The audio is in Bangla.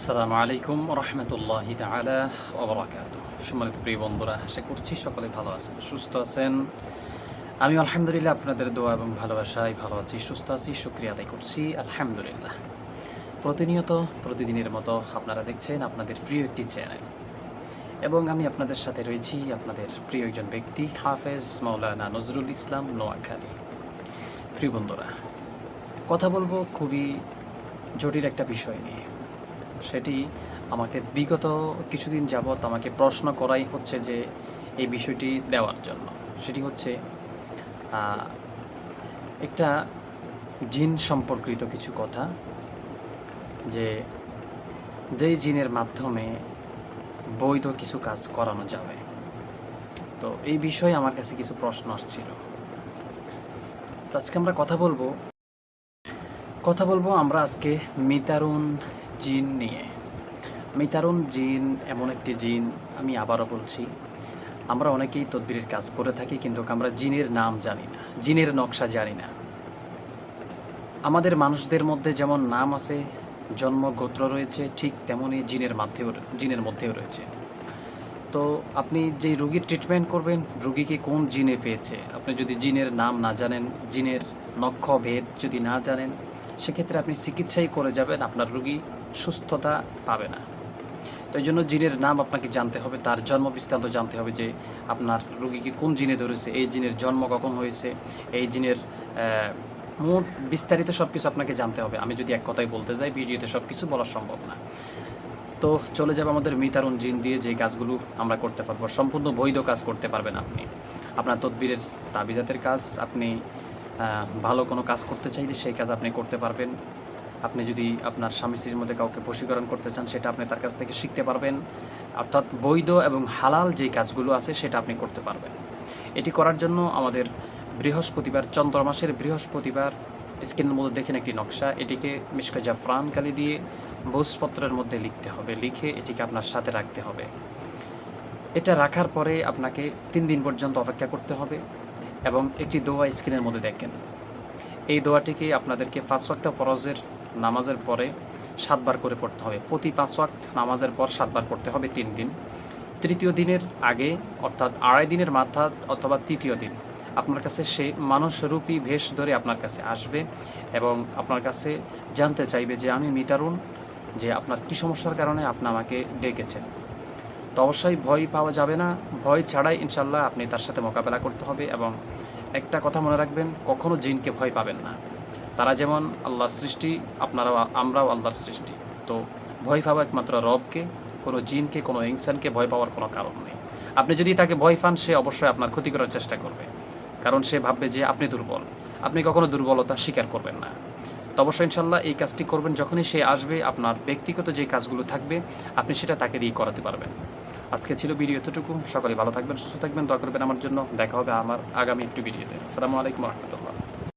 আসসালামু আলাইকুম রহমতুল্লাহ তালা ওবরাকাত সম্মানিত প্রিয় বন্ধুরা, আশা করছি সকলে ভালো আছেন, সুস্থ আছেন। আমি আলহামদুলিল্লাহ আপনাদের দোয়া এবং ভালোবাসায় ভালো আছি, সুস্থ আছি, শুক্রিয়া আদায় করছি, আলহামদুলিল্লাহ। প্রতিনিয়ত, প্রতিদিনের মতো আপনারা দেখছেন আপনাদের প্রিয় একটি চ্যানেল। এবং আমি আপনাদের সাথে রয়েছি আপনাদের প্রিয় একজন ব্যক্তি, হাফেজ মৌলানা নজরুল ইসলাম নোয়াখালী। প্রিয় বন্ধুরা, কথা বলব খুবই জটিল একটা বিষয় নিয়ে। সেটি আমাকে বিগত কিছুদিন যাবৎ আমাকে প্রশ্ন করাই হচ্ছে যে এই বিষয়টি দেওয়ার জন্য। সেটি হচ্ছে একটা জিন সম্পর্কিত কিছু কথা যে যেই জিনের মাধ্যমে বৈধ কিছু কাজ করানো যাবে। তো এই বিষয়ে আমার কাছে কিছু প্রশ্ন আসছিল। তো আজকে আমরা কথা বলব কথা বলব আমরা আজকে মিতারুন জিন নিয়ে। মিতারুন জিন এমন একটি জিন আমি আবারও বলছি, আমরা অনেকেই তদবিরের কাজ করে থাকি কিন্তু আমরা জিনের নাম জানি না, জিনের নকশা জানি না। আমাদের মানুষদের মধ্যে যেমন নাম আছে, জন্ম, গোত্র রয়েছে, ঠিক তেমনই জিনের মাধ্যেও, জিনের মধ্যেও রয়েছে। তো আপনি যে রুগীর ট্রিটমেন্ট করবেন রুগীকে কোন জিনে পেয়েছে? আপনি যদি জিনের নাম না জানেন, জিনের নক্ষ ভেদ যদি না জানেন সেক্ষেত্রে আপনি চিকিৎসাই করে যাবেন, আপনার রুগী সুস্থতা পাবে না। তো এই জন্য জিনের নাম আপনাকে জানতে হবে, তার জন্ম বৃত্তান্ত জানতে হবে যে আপনার রুগীকে কোন জিনে ধরেছে, এই জিনের জন্ম কখন হয়েছে, এই জিনের মোট বিস্তারিত সব কিছু আপনাকে জানতে হবে। আমি যদি এক কথায় বলতে যাই, ভিডিওতে সব কিছু বলা সম্ভব না। তো চলে যাবে আমাদের মিতারুণ জিন দিয়ে যে কাজগুলো আমরা করতে পারব। সম্পূর্ণ বৈধ কাজ করতে পারবেন আপনি। আপনার তদবিরের তাবিজাতের কাজ, আপনি ভালো কোনো কাজ করতে চাইলে সেই কাজ আপনি করতে পারবেন। আপনি যদি আপনার স্বামী স্ত্রীর মধ্যে কাউকে বশীকরণ করতে চান, সেটা আপনি তার কাছ থেকে শিখতে পারবেন। অর্থাৎ বৈধ এবং হালাল যে কাজগুলো আছে, সেটা আপনি করতে পারবেন। এটি করার জন্য আমাদের বৃহস্পতিবার, চন্দ্র মাসের বৃহস্পতিবার, স্ক্রিনের মধ্যে দেখেন একটি নকশা। এটিকে মিশকা জাফরান কালি দিয়ে ভোজপত্রের মধ্যে লিখতে হবে। লিখে এটিকে আপনার সাথে রাখতে হবে। এটা রাখার পরে আপনাকে তিন দিন পর্যন্ত অপেক্ষা করতে হবে। এবং একটি দোয়া স্ক্রিনের মধ্যে দেখেন। এই দোয়াটিকে আপনাদেরকে পাঁচ ওয়াক্ত ফরজের নামাজের পরে সাতবার করে পড়তে হবে। প্রতি পাঁচ ওয়াক্ত নামাজের পর সাতবার পড়তে হবে তিন দিন। তৃতীয় দিনের আগে, অর্থাৎ আড়াই দিনের মাথা অথবা তৃতীয় দিন, আপনার কাছে সে মানুষরূপী ভেষ ধরে আপনার কাছে আসবে এবং আপনার কাছে জানতে চাইবে যে, আমি মিতারুন যে আপনার কী সমস্যার কারণে আপনি আমাকে ডেকেছেন? তো অবশ্যই ভয় পাওয়া যাবে না। ভয় ছাড়াই ইনশাল্লাহ আপনি তার সাথে মোকাবেলা করতে হবে এবং একটা কথা মনে রাখবেন, কখনো জিনকে ভয় পাবেন না। তারা যেমন আল্লাহর সৃষ্টি, আপনারাও, আমরাও আল্লাহর সৃষ্টি। তো ভয় পাওয়া একমাত্র রবকে, কোনো জিনকে, কোনো ইনসানকে ভয় পাওয়ার কোনো কারণ নেই। আপনি যদি তাকে ভয় পান, সে অবশ্যই আপনার ক্ষতি করার চেষ্টা করবে। কারণ সে ভাববে যে আপনি দুর্বল। আপনি কখনো দুর্বলতা স্বীকার করবেন না। তো অবশ্যই ইনশাল্লাহ এই কাজটি করবেন। যখনই সে আসবে, আপনার ব্যক্তিগত যে কাজগুলো থাকবে, আপনি সেটা তাকে দিয়ে করাতে পারবেন। আজকে ছিল ভিডিও এতটুকু। সকলে ভালো থাকবেন, সুস্থ থাকবেন, দয়া করবেন আমার জন্য। দেখা হবে আমার আগামী একটি ভিডিওতে। আসসালামু আলাইকুম রহমতুল্লাহ।